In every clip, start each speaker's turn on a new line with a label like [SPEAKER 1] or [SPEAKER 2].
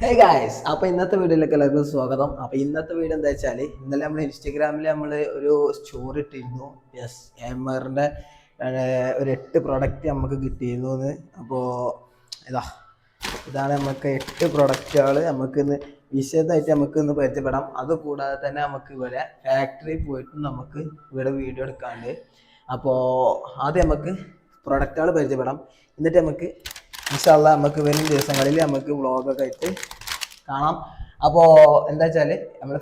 [SPEAKER 1] Hey guys അപ്പൊ ഇന്നത്തെ വീഡിയോയിലേക്ക് എല്ലാവർക്കും സ്വാഗതം. അപ്പൊ ഇന്നത്തെ വീഡിയോ എന്താ വെച്ചാൽ ഇന്നലെ നമ്മൾ ഇൻസ്റ്റഗ്രാമിൽ നമ്മൾ ഒരു സ്റ്റോറി ഇട്ടിരുന്നു. യെസ് എമറിന്റെ ഒരു എട്ട് പ്രൊഡക്റ്റ് നമുക്ക് കിട്ടിയിരുന്നു എന്ന് അപ്പോൾ ഇതാ ഇതാണ് നമുക്ക് എട്ട് പ്രൊഡക്റ്റുകൾ നമുക്ക് ഇന്ന് വിശദമായിട്ട് നമുക്ക് ഇന്ന് പരിചയപ്പെടാം. അതുകൂടാതെ തന്നെ നമുക്ക് ഇവിടെ ഫാക്ടറി പോയിട്ട് നമുക്ക് ഇവിടെ വീഡിയോ എടുക്കാണ്ട് അപ്പോൾ ആദ്യം നമുക്ക് പ്രൊഡക്റ്റുകൾ പരിചയപ്പെടാം. എന്നിട്ട് നമുക്ക് ഇൻഷാല്ല നമുക്ക് വരും ദിവസങ്ങളിൽ നമുക്ക് വ്ളോഗൊക്കെ ആയിട്ട് കാണാം. അപ്പോൾ എന്താ വെച്ചാൽ നമ്മൾ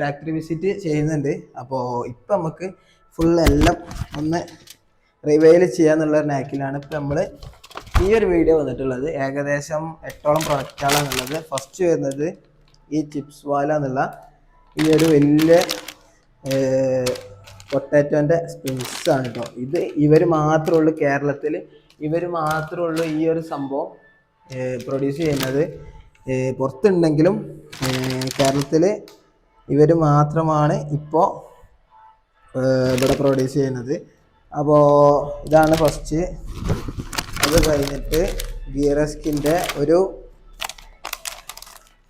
[SPEAKER 1] ഫാക്ടറി വിസിറ്റ് ചെയ്യുന്നുണ്ട്. അപ്പോൾ ഇപ്പം നമുക്ക് ഫുൾ എല്ലാം ഒന്ന് റിവൈൽ ചെയ്യാന്നുള്ള ഒരു നാക്കിലാണ് ഇപ്പം നമ്മൾ ഈ ഒരു വീഡിയോ വന്നിട്ടുള്ളത്. ഏകദേശം എട്ടോളം പ്രൊഡക്റ്റുകളാണുള്ളത് ഫസ്റ്റ് വരുന്നത് ഈ ചിപ്സ് വാല എന്നുള്ള ഈ ഒരു വലിയ പൊട്ടാറ്റോന്റെ സ്പ്രിങ്സ് ആണ് കേട്ടോ ഇത് ഇവർ മാത്രമേ ഉള്ളൂ കേരളത്തിൽ ഇവർ മാത്രമേ ഉള്ളൂ ഈ ഒരു സംഭവം പ്രൊഡ്യൂസ് ചെയ്യുന്നത്. പുറത്തുണ്ടെങ്കിലും കേരളത്തിൽ ഇവർ മാത്രമാണ് ഇപ്പോൾ ഇവിടെ പ്രൊഡ്യൂസ് ചെയ്യുന്നത്. അപ്പോൾ ഇതാണ് ഫസ്റ്റ് അത് കഴിഞ്ഞിട്ട് ഗിയറസ്കിന്റെ ഒരു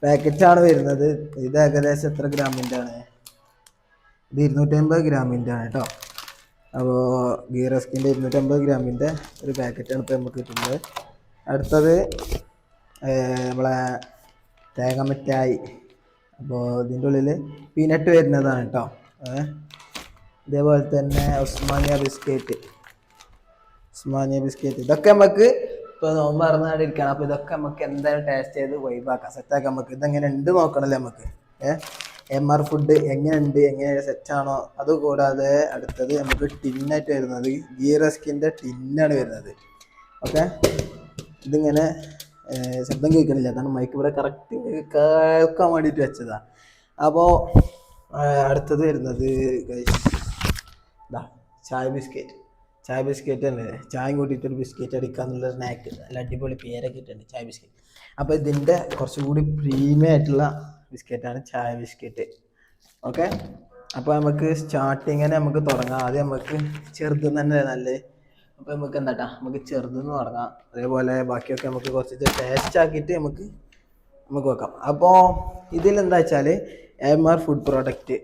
[SPEAKER 1] പാക്കറ്റാണ് വരുന്നത്. ഇത് ഏകദേശം എത്ര ഗ്രാമിന്റെ ആണ് ഇത് ഇരുന്നൂറ്റമ്പത് ഗ്രാമിന്റെ ആണ് കേട്ടോ. അപ്പോൾ ഗീ റസ്കിന്റെ ഇരുന്നൂറ്റമ്പത് ഗ്രാമിന്റെ ഒരു പാക്കറ്റാണ് ഇപ്പോൾ നമുക്ക് കിട്ടുന്നത്. അടുത്തത് നമ്മളെ തേങ്ങ മിഠായി. അപ്പോൾ ഇതിന്റെ ഉള്ളിൽ പീനട്ട് വരുന്നതാണ് കേട്ടോ ഇതേപോലെ തന്നെ ഉസ്മാനിയ ബിസ്ക്കറ്റ് ഉസ്മാനിയ ബിസ്ക്കറ്റ് ഇതൊക്കെ നമുക്ക് ഇപ്പോൾ നോമ്പ് മറന്നാടിരിക്കണം അപ്പോൾ ഇതൊക്കെ നമുക്ക് എന്തായാലും ടേസ്റ്റ് ചെയ്ത് വൈബാക്കാം സെറ്റാക്കാം നമുക്ക് ഇതെങ്ങനെ ഉണ്ട് നോക്കണമല്ലേ നമുക്ക് ഏഹ് എം ആർ ഫുഡ് എങ്ങനെയുണ്ട്? എങ്ങനെ സെറ്റാണോ? അതുകൂടാതെ അടുത്തത് നമുക്ക് ടിന്നായിട്ട് വരുന്നത് ഗീറസ്കിന്റെ ടിന്നാണ് വരുന്നത്. ഓക്കെ? ഇതിങ്ങനെ ശബ്ദം കേൾക്കണില്ല. അതാണ് മൈക്ക് ഇവിടെ കറക്റ്റ് കേൾക്കാൻ വേണ്ടിയിട്ട് വെച്ചതാണ് അപ്പോൾ അടുത്തത് വരുന്നത് ഇതാ ചായ ബിസ്ക്കറ്റ് ചായ ബിസ്ക്കറ്റ് തന്നെ. ചായ കൂട്ടിയിട്ട് ഒരു ബിസ്ക്കറ്റ് അടിക്കാന്നുള്ള സ്നാക്ക് നല്ല അടിപൊളി പേരൊക്കെ ഇട്ടുണ്ട് ചായ ബിസ്ക്കറ്റ് അപ്പോൾ ഇതിന്റെ കുറച്ചുകൂടി പ്രീമിയം ആയിട്ടുള്ള ബിസ്ക്കറ്റാണ് ചായ ബിസ്ക്കറ്റ്. ഓക്കെ അപ്പോൾ നമുക്ക് സ്റ്റാർട്ടിങ്ങനെ നമുക്ക് തുടങ്ങാം. ആദ്യം നമുക്ക് ചെറുത് തന്നെ നല്ലത് അപ്പോൾ നമുക്ക് എന്താട്ടാ? നമുക്ക് ചെറുതെന്ന് തുടങ്ങാം. അതേപോലെ ബാക്കിയൊക്കെ നമുക്ക് കുറച്ച് ടേസ്റ്റ് ആക്കിയിട്ട് നമുക്ക് നമുക്ക് വെക്കാം. അപ്പോൾ ഇതിലെന്താ വെച്ചാൽ M R food product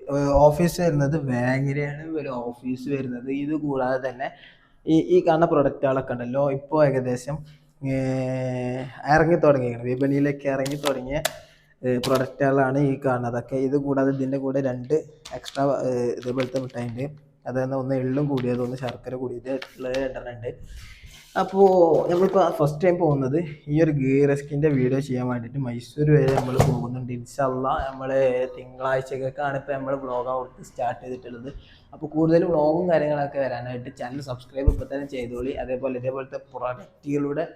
[SPEAKER 1] office വരുന്നത് വേങ്ങരയാണ് ഒരു ഓഫീസ് വരുന്നത്. ഇത് കൂടാതെ തന്നെ ഈ ഈ കാണുന്ന പ്രൊഡക്റ്റുകളൊക്കെ ഉണ്ടല്ലോ. ഇപ്പോൾ ഏകദേശം ഇറങ്ങി തുടങ്ങിയാണ് വിപണിയിലേക്ക് ഇറങ്ങി തുടങ്ങിയ പ്രൊഡക്റ്റുകളാണ് ഈ കാണുന്നതൊക്കെ ഇത് കൂടാതെ ഇതിന്റെ കൂടെ രണ്ട് എക്സ്ട്രാ ഇതേപോലത്തെ മിഠായിന്റെ അതായത് ഒന്ന് എള്ളും കൂടിയത് ഒന്ന് ശർക്കര കൂടിയത് ഉള്ളത് രണ്ടെണ്ണം ഉണ്ട് അപ്പോൾ നമ്മളിപ്പോൾ ഫസ്റ്റ് ടൈം പോകുന്നത് ഈ ഒരു ഗീറസ്കിന്റെ വീഡിയോ ചെയ്യാൻ വേണ്ടിയിട്ട് മൈസൂർ വരെ നമ്മൾ പോകുന്നുണ്ട്. ഇൻഷല്ല നമ്മൾ തിങ്കളാഴ്ചക്കൊക്കെയാണ് ഇപ്പോൾ നമ്മൾ വ്ളോഗ് അവിടുത്തെ സ്റ്റാർട്ട് ചെയ്തിട്ടുള്ളത്. അപ്പോൾ കൂടുതൽ വ്ളോഗും കാര്യങ്ങളൊക്കെ വരാനായിട്ട് ചാനൽ സബ്സ്ക്രൈബ് ഇപ്പോൾ തന്നെ ചെയ്തോളി. അതേപോലെ ഇതേപോലത്തെ പ്രൊഡക്റ്റുകളുടെ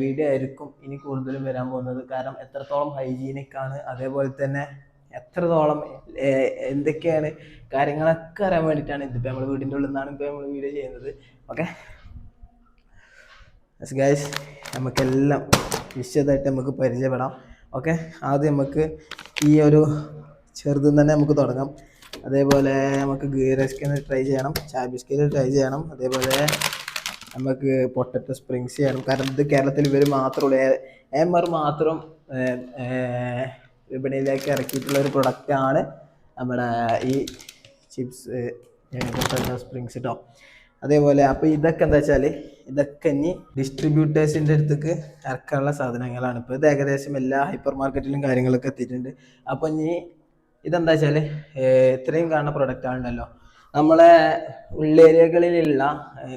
[SPEAKER 1] വീഡിയോ ആയിരിക്കും ഇനി കൂടുതലും വരാൻ പോകുന്നത്. കാരണം എത്രത്തോളം ഹൈജീനിക് ആണ് അതേപോലെ തന്നെ എത്രത്തോളം എന്തൊക്കെയാണ് കാര്യങ്ങളൊക്കെ അറിയാൻ വേണ്ടിയിട്ടാണ് ഇതിപ്പോൾ നമ്മൾ വീടിന്റെ ഉള്ളിൽ നിന്നാണ് ഇപ്പോൾ നമ്മൾ വീഡിയോ ചെയ്യുന്നത്. ഓക്കെ ഗൈസ് നമുക്കെല്ലാം വിശദമായിട്ട് നമുക്ക് പരിചയപ്പെടാം. ഓക്കെ ആദ്യം നമുക്ക് ഈ ഒരു ചെറുതിൽ തന്നെ നമുക്ക് തുടങ്ങാം. അതേപോലെ നമുക്ക് ഗീ റൈസ് ട്രൈ ചെയ്യണം. ചായ ട്രൈ ചെയ്യണം. അതേപോലെ നമുക്ക് പൊട്ടറ്റോ സ്പ്രിങ്സ് ചെയ്യണം കാരണം ഇത് കേരളത്തിൽ ഇവർ മാത്രമുള്ളൂ. എം ആർ മാത്രം വിപണിയിലേക്ക് ഇറക്കിയിട്ടുള്ള ഒരു പ്രൊഡക്റ്റാണ് നമ്മുടെ ഈ ചിപ്സ് പൊട്ടറ്റോ സ്പ്രിങ്സ് കേട്ടോ അതേപോലെ അപ്പോൾ ഇതൊക്കെ എന്താ വെച്ചാൽ ഇതൊക്കെ ഇനി ഡിസ്ട്രിബ്യൂട്ടേഴ്സിന്റെ അടുത്തേക്ക് ഇറക്കാനുള്ള സാധനങ്ങളാണ്. ഇപ്പോൾ ഇത് ഏകദേശം എല്ലാ ഹൈപ്പർ മാർക്കറ്റിലും കാര്യങ്ങളൊക്കെ എത്തിയിട്ടുണ്ട്. അപ്പോൾ ഇനി ഇതെന്താ വെച്ചാൽ ഇത്രയും കാണുന്ന പ്രൊഡക്റ്റ് ആണല്ലോ. നമ്മളെ ഉള്ളേരിയകളിലുള്ള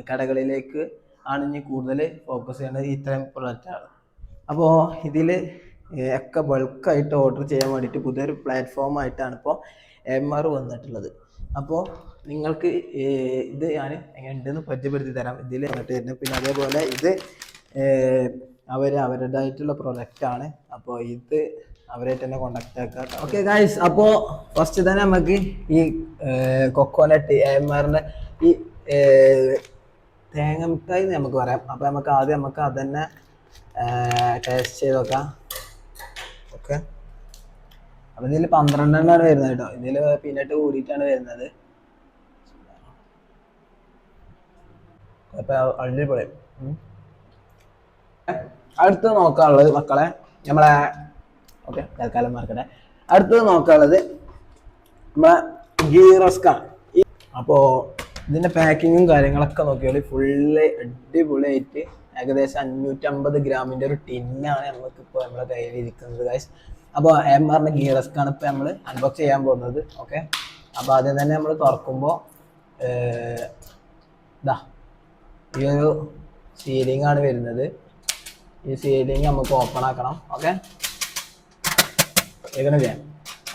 [SPEAKER 1] കടകളിലേക്ക് ആണ് ഇനി കൂടുതൽ ഫോക്കസ് ചെയ്യേണ്ടത് ഇത്തരം പ്രൊഡക്റ്റാണ് അപ്പോൾ ഇതിൽ ഒക്കെ ബൾക്കായിട്ട് ഓർഡർ ചെയ്യാൻ വേണ്ടിയിട്ട് പുതിയൊരു പ്ലാറ്റ്ഫോം ആയിട്ടാണ് ഇപ്പോൾ എം ആർ വന്നിട്ടുള്ളത്. അപ്പോൾ നിങ്ങൾക്ക് ഇത് ഞാൻ എങ്ങനെ ഉണ്ടെന്ന് പരിചയപ്പെടുത്തി തരാം. ഇതിൽ വന്നിട്ട് തരുന്നത് പിന്നെ അതേപോലെ ഇത് അവർ അവരുടേതായിട്ടുള്ള പ്രൊഡക്റ്റാണ് അപ്പോൾ ഇത് അവരായിട്ട് തന്നെ കോണ്ടാക്ട് ആക്കുക ഓക്കെ ഗായ്സ് അപ്പോൾ ഫസ്റ്റ് തന്നെ നമുക്ക് ഈ കൊക്കോനട്ട് എം ആറിന്റെ ഈ തേങ്ങ മിഠായി നമുക്ക് പറയാം. അപ്പോൾ നമുക്ക് ആദ്യം നമുക്ക് അത് തന്നെ ടേസ്റ്റ് ചെയ്ത് നോക്കാം. ഓക്കെ അപ്പോൾ ഇതിൽ പന്ത്രണ്ടെണ്ണമാണ് വരുന്നത് കേട്ടോ. ഇതിൽ പീനട്ട് കൂടിയിട്ടാണ് വരുന്നത്. അപ്പോൾ. അടുത്ത് നോക്കാനുള്ളത് മക്കളെ നമ്മളെ ഓക്കെ തൽക്കാലം മാർക്കട്ടെ അടുത്തത് നോക്കാനുള്ളത് നമ്മളെ ഗീറസ്കാണ് അപ്പോൾ ഇതിന്റെ പാക്കിങ്ങും കാര്യങ്ങളൊക്കെ നോക്കിയാൽ ഫുള്ള് അടിപൊളിയായിട്ട് ഏകദേശം അഞ്ഞൂറ്റമ്പത് ഗ്രാമിന്റെ ഒരു ടിന്നാണ് നമുക്ക് ഇപ്പോൾ നമ്മളെ കയ്യിൽ ഇരിക്കുന്നത് ഗൈസ് അപ്പോൾ എം ആറിന്റെ ഗീറസ്കാണ് ഇപ്പോൾ നമ്മൾ അൺബോക്സ് ചെയ്യാൻ പോകുന്നത് ഓക്കെ. അപ്പോൾ ആദ്യം തന്നെ നമ്മൾ തുറക്കുമ്പോൾ ഇതാ ഈ ഒരു സീലിംഗ് ആണ് വരുന്നത്. ഈ സീലിംഗ് നമുക്ക് ഓപ്പൺ ആക്കണം ഓക്കെ. കേൾക്കണില്ലേ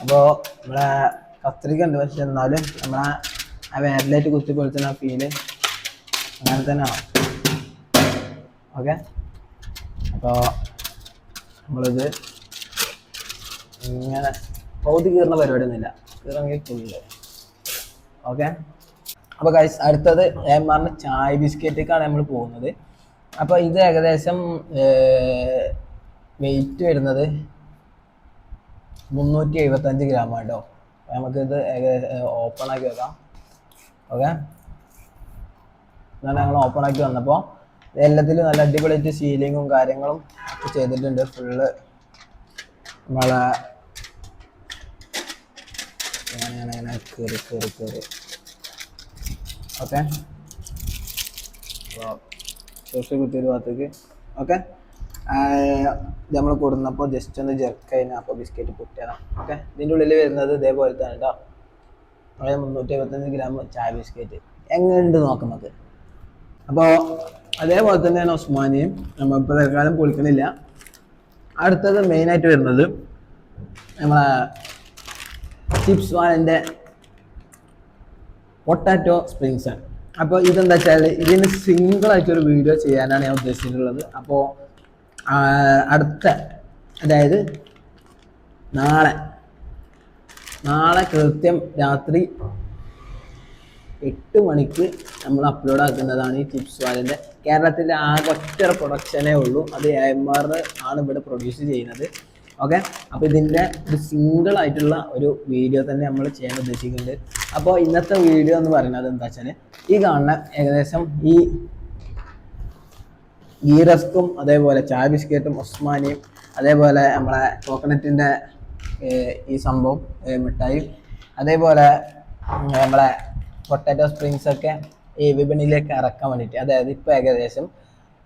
[SPEAKER 1] അപ്പോൾ നമ്മളെ കത്രിക ഉണ്ട് പക്ഷെ എന്നാലും നമ്മളെ ആ വേരലായിട്ട് കുത്തി പൊളിച്ചുന്ന ആ ഫീൽ അങ്ങനെ തന്നെ തന്നെയാണ് ഓക്കെ അപ്പോൾ നമ്മളിത് ഇങ്ങനെ പൗതി കീറുന്ന പരിപാടിയൊന്നുമില്ല. കീറണമെങ്കിൽ ഫുള്ള് ഓക്കെ അപ്പോൾ ഗൈസ് അടുത്തത് എം പറഞ്ഞ ചായ ബിസ്ക്കറ്റേക്കാണ് നമ്മൾ പോകുന്നത്. അപ്പോൾ ഇത് ഏകദേശം വെയിറ്റ് വരുന്നത് മുന്നൂറ്റി എഴുപത്തഞ്ച് ഗ്രാം കേട്ടോ നമുക്കിത് ഓപ്പൺ ആക്കി വെക്കാം. ഓക്കെ എന്നാൽ ഞങ്ങൾ ഓപ്പൺ ആക്കി വന്നപ്പോൾ എല്ലാത്തിലും നല്ല അടിപൊളിയായിട്ട് സീലിങ്ങും കാര്യങ്ങളും ഒക്കെ ചെയ്തിട്ടുണ്ട്. ഫുള്ള് നമ്മളെ ഓക്കെ കുത്തിയൊരു ഭാഗത്തേക്ക്. ഓക്കെ നമ്മൾ കൊടുന്നപ്പോൾ ജസ്റ്റ് ഒന്ന് ജെർക്ക് കഴിഞ്ഞാൽ അപ്പോൾ ബിസ്ക്കറ്റ് പൊട്ടിയതാണ് ഓക്കെ ഇതിന്റെ ഉള്ളിൽ വരുന്നത് ഇതേപോലെ തന്നെ കേട്ടോ അതായത് മുന്നൂറ്റി എഴുപത്തഞ്ച് ഗ്രാം ചായ ബിസ്ക്കറ്റ് എങ്ങനെയുണ്ട് നോക്കുന്നത്? അപ്പോൾ അതേപോലെ തന്നെയാണ് ഉസ്മാനിയും. നമ്മളിപ്പോൾ തൽക്കാലം പൊളിക്കണില്ല അടുത്തത് മെയിനായിട്ട് വരുന്നത് നമ്മളെ ചിപ്സ് വാനിന്റെ പൊട്ടാറ്റോ സ്പ്രിങ്സ് ആണ്. അപ്പോൾ ഇതെന്താ വെച്ചാൽ ഇതിന് ഒരു വീഡിയോ ചെയ്യാനാണ് ഞാൻ ഉദ്ദേശിച്ചിട്ടുള്ളത്. അപ്പോൾ അടുത്ത അതായത് നാളെ. നാളെ കൃത്യം രാത്രി എട്ട് മണിക്ക് നമ്മൾ അപ്ലോഡ് ആക്കുന്നതാണ് ഈ ചിപ്സ് വാലിന്റെ കേരളത്തിലെ ആകെ ഒറ്റ പ്രൊഡക്ഷനേ ഉള്ളൂ. അത് എം ആർ ആണ് ഇവിടെ പ്രൊഡ്യൂസ് ചെയ്യുന്നത്. ഓക്കെ അപ്പോൾ ഇതിന്റെ ഒരു സിംഗിൾ ആയിട്ടുള്ള ഒരു വീഡിയോ തന്നെ നമ്മൾ ചെയ്യാൻ ഉദ്ദേശിക്കുന്നുണ്ട്. അപ്പോൾ ഇന്നത്തെ വീഡിയോ എന്ന് പറയുന്നത് എന്താ വെച്ചാൽ ഈ കാണുന്ന ഏകദേശം ഈ ഗീ റസ്കും അതേപോലെ ചായ ബിസ്ക്കറ്റും ഉസ്മാനിയും അതേപോലെ നമ്മളെ കോക്കനട്ടിന്റെ ഈ സംഭവം മിഠായി അതേപോലെ നമ്മളെ പൊട്ടാറ്റോ സ്പ്രിങ്സ് ഒക്കെ ഈ വിപണിയിലേക്ക് ഇറക്കാൻ വേണ്ടിയിട്ട് അതായത് ഇപ്പോൾ ഏകദേശം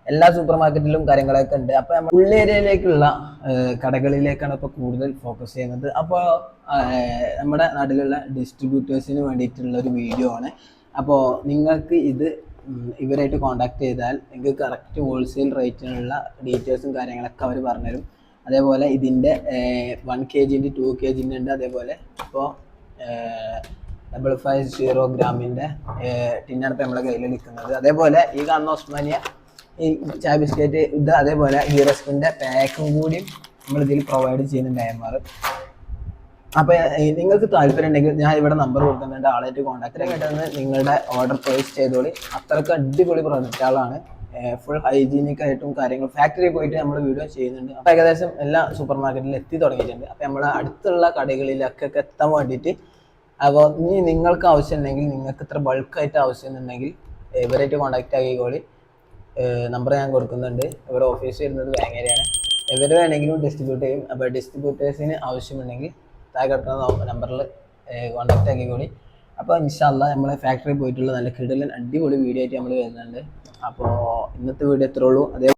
[SPEAKER 1] എല്ലാ സൂപ്പർ മാർക്കറ്റിലും കാര്യങ്ങളൊക്കെ ഉണ്ട്. അപ്പോൾ നമ്മൾ ഉള്ളേരിയയിലേക്കുള്ള കടകളിലേക്കാണ് ഇപ്പോൾ കൂടുതൽ ഫോക്കസ് ചെയ്യുന്നത്. അപ്പോൾ നമ്മുടെ നാട്ടിലുള്ള ഡിസ്ട്രിബ്യൂട്ടേഴ്സിന് വേണ്ടിയിട്ടുള്ള ഒരു വീഡിയോ ആണ്. അപ്പോൾ നിങ്ങൾക്ക് ഇത് ഇവരായിട്ട് കോണ്ടാക്ട് ചെയ്താൽ നിങ്ങൾക്ക് കറക്റ്റ് ഹോൾസെയിൽ റേറ്റിനുള്ള ഡീറ്റെയിൽസും കാര്യങ്ങളൊക്കെ അവർ പറഞ്ഞുതരും. അതേപോലെ ഇതിന്റെ വൺ കെ ജിന്റെ ടു കെ ജിന്റെ ഉണ്ട്. അതേപോലെ ഇപ്പോൾ ഡബിൾ ഫൈവ് സീറോ ഗ്രാമിന്റെ ടിന്നാണ് ഇപ്പോൾ നമ്മളെ കയ്യിൽ നിൽക്കുന്നത്. അതേപോലെ ഈ കാണുന്ന ഓസ്മാനിയ ഈ ചായ ബിസ്ക്കറ്റ് ഇത് അതേപോലെ ഹീറോസ്കിന്റെ പാക്കും കൂടിയും നമ്മൾ ഇതിൽ പ്രൊവൈഡ് ചെയ്യുന്നുണ്ട് എം അപ്പൊ നിങ്ങൾക്ക് താല്പര്യം ഉണ്ടെങ്കിൽ ഞാൻ ഇവിടെ നമ്പർ കൊടുക്കുന്നുണ്ട് ആളായിട്ട് കോൺടാക്ട് കിട്ടുന്നത് നിങ്ങളുടെ ഓർഡർ പ്ലേസ് ചെയ്തോളി. അത്രയ്ക്ക് അടിപൊളി പ്രൊഡക്റ്റുകളാണ് ഫുൾ ഹൈജീനിക് ആയിട്ടും കാര്യങ്ങൾ ഫാക്ടറി പോയിട്ട് നമ്മൾ വീഡിയോ ചെയ്യുന്നുണ്ട്. അപ്പൊ ഏകദേശം എല്ലാ സൂപ്പർ മാർക്കറ്റിലും എത്തി തുടങ്ങിയിട്ടുണ്ട്. അപ്പൊ നമ്മളെ അടുത്തുള്ള കടകളിലൊക്കെ എത്താൻ വേണ്ടിയിട്ട് അപ്പോൾ ഇനി നിങ്ങൾക്ക് ആവശ്യം ഉണ്ടെങ്കിൽ നിങ്ങൾക്ക് ഇത്ര ആവശ്യം ഉണ്ടെങ്കിൽ ഇവരായിട്ട് കോൺടാക്ട് ആക്കിക്കോളി. നമ്പർ ഞാൻ കൊടുക്കുന്നുണ്ട്. ഇവരുടെ ഓഫീസ് വരുന്നത് വേങ്ങരയാണ് ഇവർ വേണമെങ്കിലും ഡിസ്ട്രിബ്യൂട്ട് ചെയ്യും. അപ്പോൾ ഡിസ്ട്രിബ്യൂട്ടേഴ്സിന് ആവശ്യമുണ്ടെങ്കിൽ താഴെ കിടക്കുന്ന നമ്പറിൽ കോൺടാക്ട് ആക്കിക്കോളി അപ്പോൾ ഇൻഷാല്ല നമ്മളെ ഫാക്ടറി പോയിട്ടുള്ള നല്ല കിടലൻ അടിപൊളി വീഡിയോ ആയിട്ട് നമ്മൾ വരുന്നുണ്ട്. അപ്പോൾ ഇന്നത്തെ വീഡിയോ എത്ര ഉള്ളൂ. അതേ